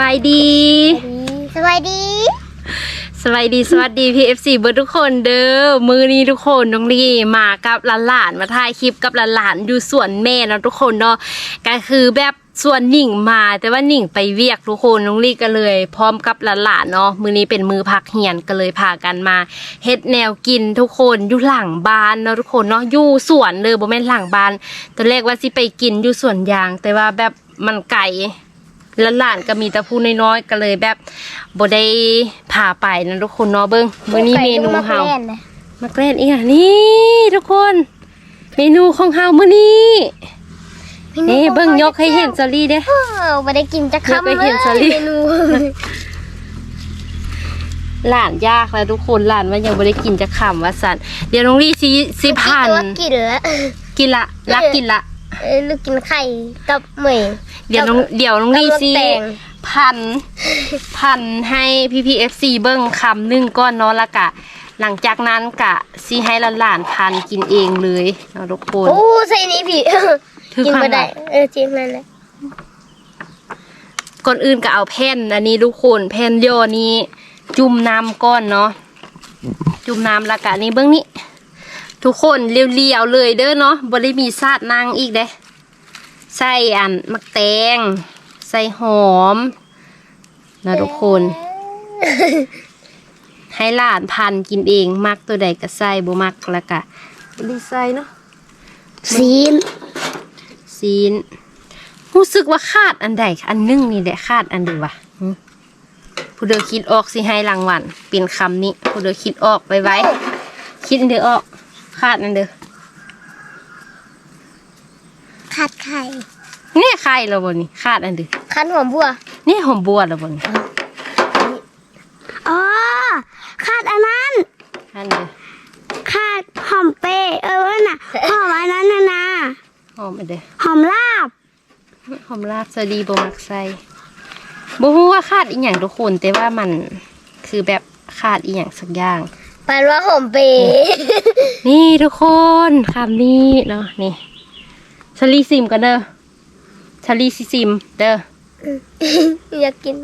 บายดี สวัสดีสวัสดีสวัสดี PFC เบิร์ดทุกคนเด้อมือนี้ทุกคนน้องลีมากับหลานๆมาถ่ายคลิปกับหลานๆอยู่สวนแม่เนาะทุกคนเนาะก็คือแบบส่วนหนิ่งมาแต่ว่าหนิ่งไปเวียกทุกคนน้องลีก็เลย พร้อมกับหลานๆเนาะมือนี้เป็นมือพักเหียนก็เลยพากันมาเฮ็ดแนวกินทุกคนอยู่หลังบ้านเนาะทุกคนเนาะอยู่สวนเลยบ่แม่นหลังบ้านตอนแรกว่าสิไปกินอยู่สวนยาง แต่ว่าแบบมันไกล แล้วหลานก็มีแต่ผู้น้อยๆก็เลยแบบบ่ได้พาไปนะทุกคนเนาะเบิ้งมื้อนี้เมนูเฮามาแกล้นอีกอะนี่ทุกคน เมนูของเฮามื้อนี้นี่เบิ้งยกให้เห็นซอรี่เด้เออไม่ได้กินจะเดี๋ยวคำไปเลเห็ยนสลิปเมนูหลานยากแล้วทุกคนหลานว่ายังบ่ได้กินจะขำว่าสั่นเดี๋ยวน้องลี่สิสิผ่านตัวกินแล้วกินละรักกินละ เออลูกกินไข่กับเหมย เดี๋ยวน้องเดี๋ยวน้องลี่สิกำลังแต่ง พัน พันให้พี่พีเอฟซีเบิ้งคำหนึ่งก้อนเนาะและกะ หลังจากนั้นกะซีให้หลานๆพันกินเองเลยเนาะทุกคนโอ้ใส่นี่พี่ถือกินพันไม่ได้เหรอเออจริงนั่นแหละก่อนอื่นก็เอาแผ่นอันนี้ทุกคนแผ่นโยนี้ จุ่มน้ำก้อนเนาะจุ่มน้ำและกะนี่เบิ้งนี้ ทุกคนเรียวๆเลยเด้อเนาะบ่ได้มีซาดนางอีกเด้ใส่อันมักแตง ใส่หอม นะทุกคน ให้หลานพันกินเอง มักตัวใดก็ใส่บ่มักแล้วก็ดีใส่เนาะซีนซีนรู้สึกว่าขาดอันใดอันหนึงนี่แหละขาดอันเดียววะหึผู้เดอคิดออกสิให้รางวัลเป็นคำนี้ผู้เดอคิดออกไว้ไว้คิดอันเดียวออก ขาดอันเดียวขัดไข่นี่ใครแล้วบ่นี่ขาดอันเดียวขันหอมบัวนี่หอมบัวแล้วบ่นี่อ๋อขาดอันนั้นอันเดียวขาดหอมเปเออน่ะหอมอันนั้นนะนะหอมอันเดียวหอมลาบหอมลาบสวัสดีบ่มักใส่บ่ฮู้ว่าขาดอีหยังทุกคนแต่ว่ามันคือแบบขาดอีหยังสักอย่างแปลว่าหอมเปนี่ทุกคนคำนี้เนาะนี่ชลีซิมกันเด้อชลีซิซิมเด้ออยากกิน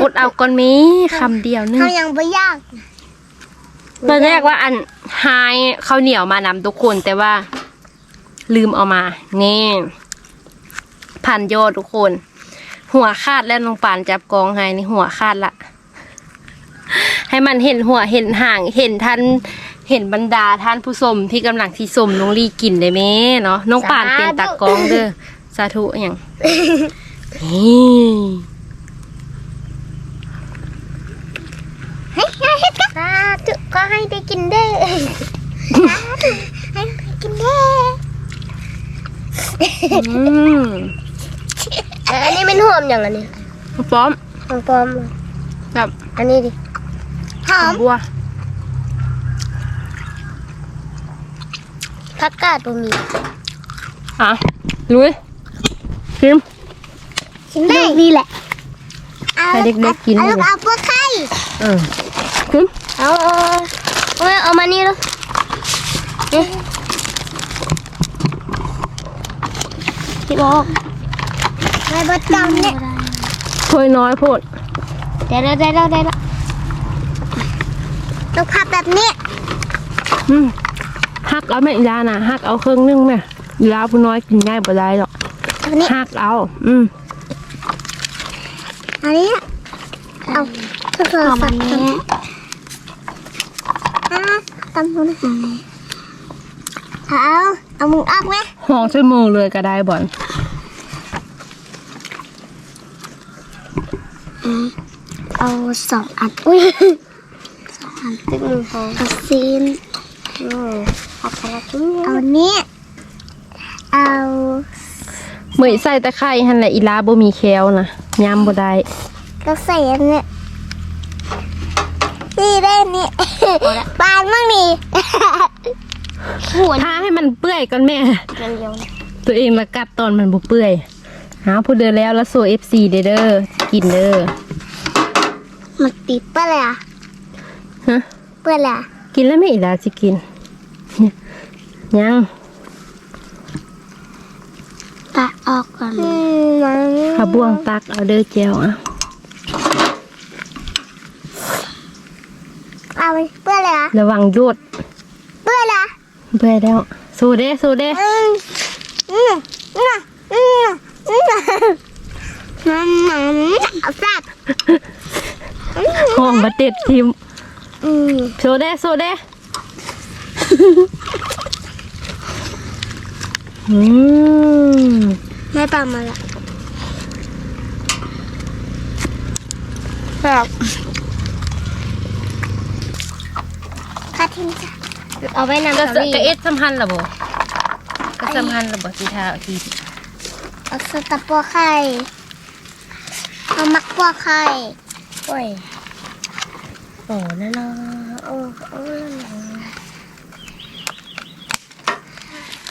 อดเอาก่อนมีคำเดียวนึงเขายังไม่ยากตอนแรกว่าอันหายข้าวเหนียวมานำทุกคนแต่ว่า ลืมเอามา นี่พันโยอดทุกคน หัวขาดแล้วน้องปานจับกองให้นี่หัวขาดละ ให้มันเห็นหัวเห็นห่างเห็นท่านเห็นบรรดาท่านผู้ชมที่กำลังที่ชมน้องลีกินได้ไหมเนาะน้องปานเป็นตากองเด้อสาธุอย่างนี่ให้ให้ให้สาธุก็ให้ได้กินเด้อสาธุให้ได้กินเด้ออืมเอออันนี้เป็นหอมอย่างอันนี้ พร้อมหอมปลอมแบบอันนี้ดิ หอมบัวผักกาดตรงนี้อะลุยชิมกินได้ดีแหละให้เด็กๆกินเอาเลยเอาพวกไข่เออชิมเอาเอาเอาเอามานี่ลูกนี่ที่บอกไม่บดจำเนี่ยถ้วยน้อยโพดได้แล้วได้แล้วได้แล้วต้องพับ แบบนี้อืมหักเอาแม่อีลาน่ะหักเอาเครื่องนึงแม่อีลาผู้น้อยกินง่ายบ่ได้หรอกแบบนี้หักเอา อืมอันนี้เอาเพื่อๆสักนี้อะตำหูนะเอาเอามึงออกไหมห่อใส่มือเลยก็ได้บ่อนเอาสองอันอุ้ย สองอันตึ้งมือพอเอาซีนอืมเอาไปละทิ้งเอานี้เอาเหมยใส่ตะไคร้หั่นแหละอีลาบ่มีแควนะยำบ่ได้ก็ใส่อันเนี้ยนี่ได้อันนี่ปานมั่งนี่หัวถ้าให้มันเปื่อยก่อนแม่นั่นเดียวตัวเองละกัดตอนมันบ่เปื่อยหาผู้เดินแล้วแล้วโซ FC เด้อเด้อกินเด้อมันติดปะเลยอะ เปื่อละกินแล้วไม่อีกแล้วสิกิน ยังตัดออกก่อนเอาบ่วงตักเอาเด้อเจลอะเอาเปื่อละระวังโยดเปื่อละเปื่อแล้ว สู้เด้สู้เด้น้ำหนักแซ่บห้องมาเต็ดทิม อืมสู้เด้สู้เด้อืมแม่ปังมาละแบบคาทิมจ้ะเอาไว้นำก็สาลีก็เอ็ดสำคัญเหรอบ่ก็สำคัญเหรอบ่สีทาทีเอาสตับปัวไข่เอามักปัวไข่โอ้ยโอ้นั่นเนาะโอ้โอ้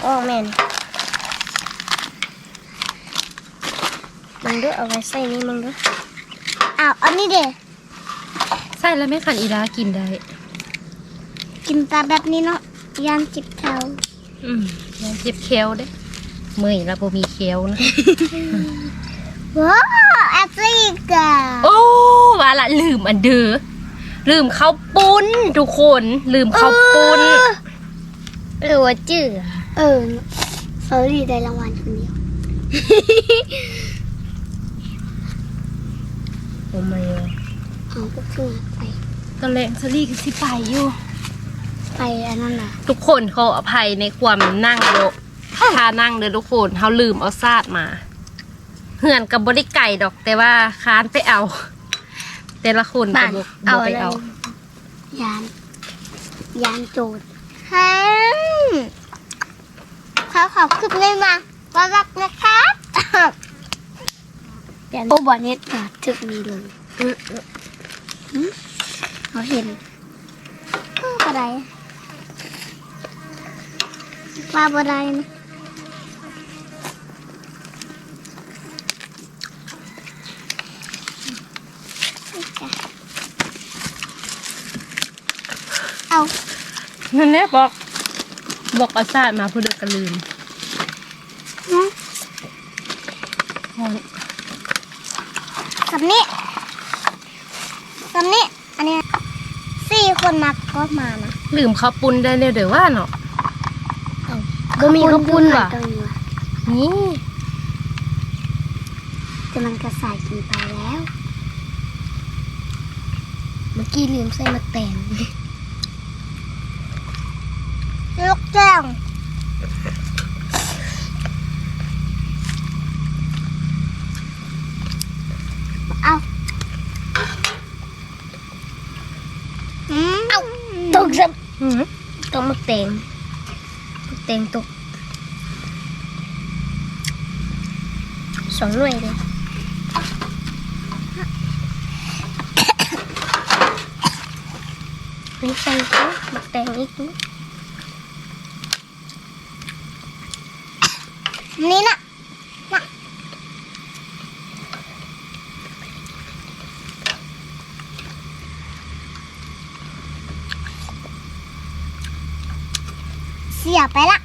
โอ้แม่นมึงด้วยเอาไว้ใส่นี่มึงด้วยอ้าวอันนี้เด็ใส่แล้วแม่ขันอีดากินได้ กินตาแบบนี้เนาะยานจิบเทาอืมยังเจ็บเคี้ยวเด้เมื่อยแล้วบ่มีเคี้ยวนะว้าวแอฟริกาโอ้ว่าละลืมอันเด้อ ลืมข้าวปุ้นทุกคนลืมข้าวปุ้นหรือว่าจื้อเออเฟอรี่ได้รางวัลคนเดียวโอ้ไม่เอาก็คือไปตอนแรกซลี่ก็สิไปอยู่ไปอันนั้นน่ะ ทุกคนขออภัยในความนั่งโลท่านั่งเด้อทุกคนเขาลืมเอาซาดมาเหือนกับบริไก่ดอกแต่ว่าค้านไปเอา แต่ละคนก็บ่บ่ไปเอา ยาน ยานโจรฮันเขาขอคลิปเลยมาก็รักนะครับโอ้บอเน็ตค่ะถึกมีเลยหืมเขาเห็นเออบ่ได้ว่าบ่ได้นะ นั่นแหละบอกบอกเอาซาดมาเพื่อเด็กก็ลืมนะกับนี้กับนี้อันนี้สี่คนมาก็มานะลืมข้าวปุ้นได้เนี่ยเดี๋ยวว่าเนาะบ่มีข้าวปุ้นว่ะนี่แต่มันกระสายกินไปแล้ว เมื่อกี้ลืมใส่มาแตง ลูกแจ้งเอาอืมเอาตกสับอืมต้องมาเต็งมาเต็งตกสองหน่วยเลยนี่ใส่ก็มาเต็งอีกนิด นี่นะนะเสียไปละ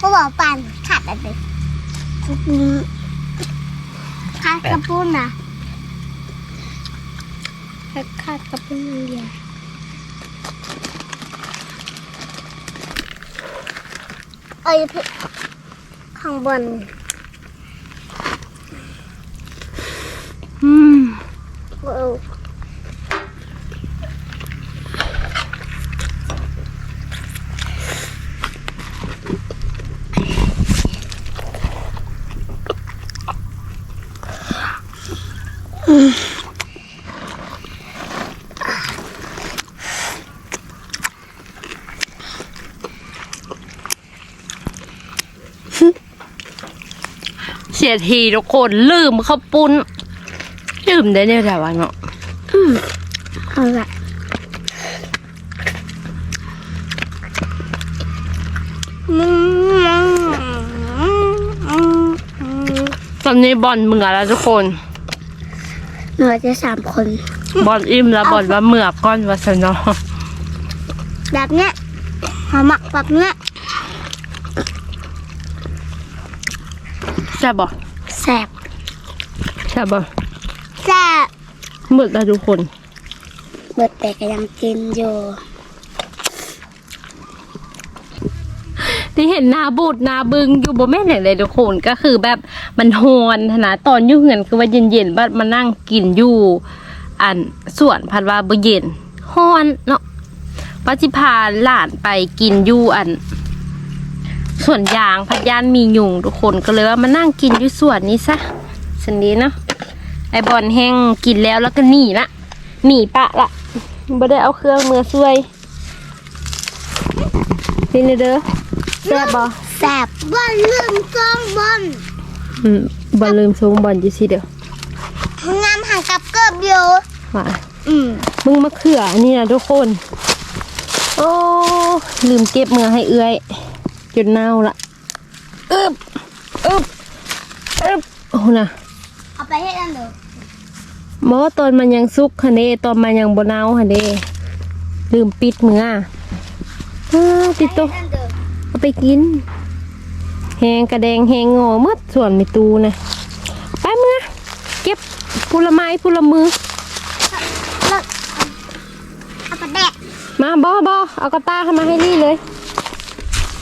ก็บอกปันขาดอะไรทุกนี้ขาดกระปุ้นนะขาดกระปุ้นเดียวเอ้ยพี่ ข้างบน อืมเออ สียทีทุกคนลืมข้าวปุ้น ลืมได้เนี่ยแต่ว่าเนาะเอาละตอนนี้บอลเหมือแล้วทุกคนหนูจะสามคน บอลอิ่มแล้วบอลว่าเหมือกก้อนวาสนาะแบบเนี้ยหอมหมักแบบเนี้ย ใช่บอแสบใช่บอแสบมืดแล้วทุกคนอเบิดแต่ก็ยังกินอยู่ที่เห็นนาบูดนาบึงอยู่บ่แม่นอย่างไรทุกคนก็คือแบบมันฮอนนะตอนอยู่เหือนคือว่าเย็นๆบัดมานั่งกินอยู่ อันสวนพัดว่าบ่เย็นฮอนเนาะปัจจิพาหลานไปกินอยู่อัน สวนยางพัดยานมียุงทุกคนก็เลยว่ามานั่งกินอยู่สวนนี้ซะสันนี้เนาะไอบอลแห้งกินแล้วแล้วก็หนีละหนีปะละบ่ได้เอาเครื่องมือช่วยนี่เด้อแซ่บบ่แสบบอลลืมซองบอลอืมบอลลืมทรงบอลอยู่สิเดียวงามห่างกับเกิบอยู่ว่าอืมมึงมาเขืออันนี่นะทุกคน โอ้ลืมเก็บมือให้เอื้อย จนเน่าละอึบอึบอึบโอ้นะเอาไปให้กันเด้อบอกว่าตอนมันยังซุกค่ะเด้ตอนมันยังบเน่าค่ะเด้ลืมปิดมืออะอ้าวติดตัวให้กันเด้อเอาไปกินแหงกระแดงแหงงอหมดส่วนมีตูนะไปเมื่อเก็บผลไม้ผลมือเลิกเอาไปแดกมาบอบอเอากระตาเข้ามาให้ลี่เลย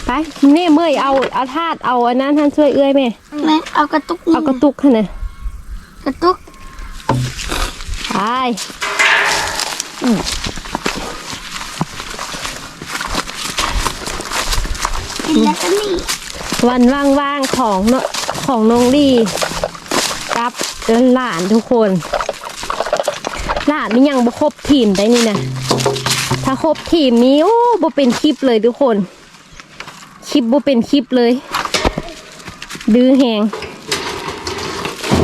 ไปเน่เมื่อยเอาเอาธาตุเอาอันนั้นท่านช่วยเอื้อยแม่แม่เอากระตุกเอากระตุกค่ะเนี่ยกระตุกไปกินแล้วก็นี่วันว่างๆของเนาะของน้องลี่กับหลานทุกคนหลานนี่ยังบ่ครบทีมได้นี่นะถ้าครบทีมนี้โอ้บ่เป็นคลิปเลยทุกคนค ลิปบ่เป็นคลิปเลย ดื้อแหง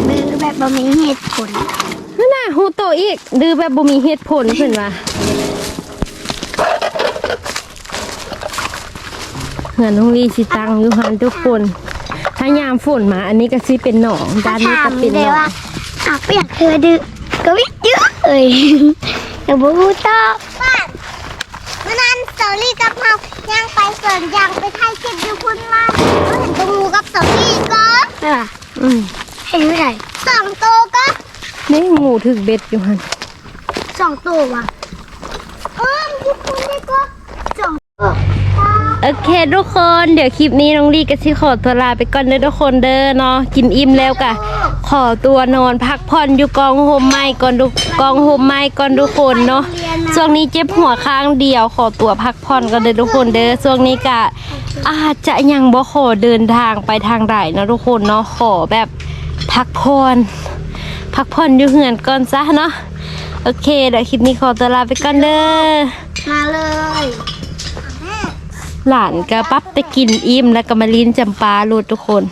มือแบบบะหมี่เหตุผลนั่นน่ะฮูโตอีก ดื้อแบบบ่มีเหตุผลเพิ่นว่าเงินน้องลี่สิตังอยู่หันทุกคน ถ้ายามฝนมา อันนี้ก็สิเป็นหนองด้านนี้ก็เป็นหเลนยองว่าอะเปียกเธอดื้อก็วิดเยอะเอ้ยแต่บูฮูตอบบ้านเมื่อนั้นสอรี่กับเรา ย่างไปสวนยางไปถ่ายคลิปอยู่คุณว่าเราเห็นตัวงูกับสอรี่ก็ไม่ป่ะอืมเห็นไม่ได้สองตัวก็นี่งูถึกเบ็ดอยู่หันสองตัวว่ะเออมันคือ โอเคทุกคนเดี๋ยวคลิปนี้น้องลี่ก็สิขอตัวลาไปก่อนเด้อทุกคนเด้อเนาะกินอิ่มแล้วกะขอตัวนอนพักผ่อนอยู่กองโฮมไม้ก่อนทุกกองโฮมไม้ก่อนทุกคนเนาะช่วงนี้เจ็บหัวข้างเดียว ขอตัวพักผ่อนกันเด้อทุกคนเด้อช่วงนี้กะอาจจะยังบ่ขอเดินทางไปทางใดนะทุกคนเนาะขอแบบพักผ่อนพักผ่อนอยู่เหือนก่อนซะเนาะโอเคเดี๋ยวคลิปนี้ขอตัวลาไปก่อนเด้อมาเลย หลานก็ปั๊บแต่กินอิ่มแล้วก็มาลิ้นจำปาลูดทุกคน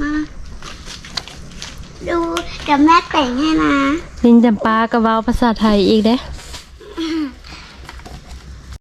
มาดูเดี๋ยวแม่แต่งให้นะ ลิ้นจำปาก็เว้าภาษาไทยอีกเด้อ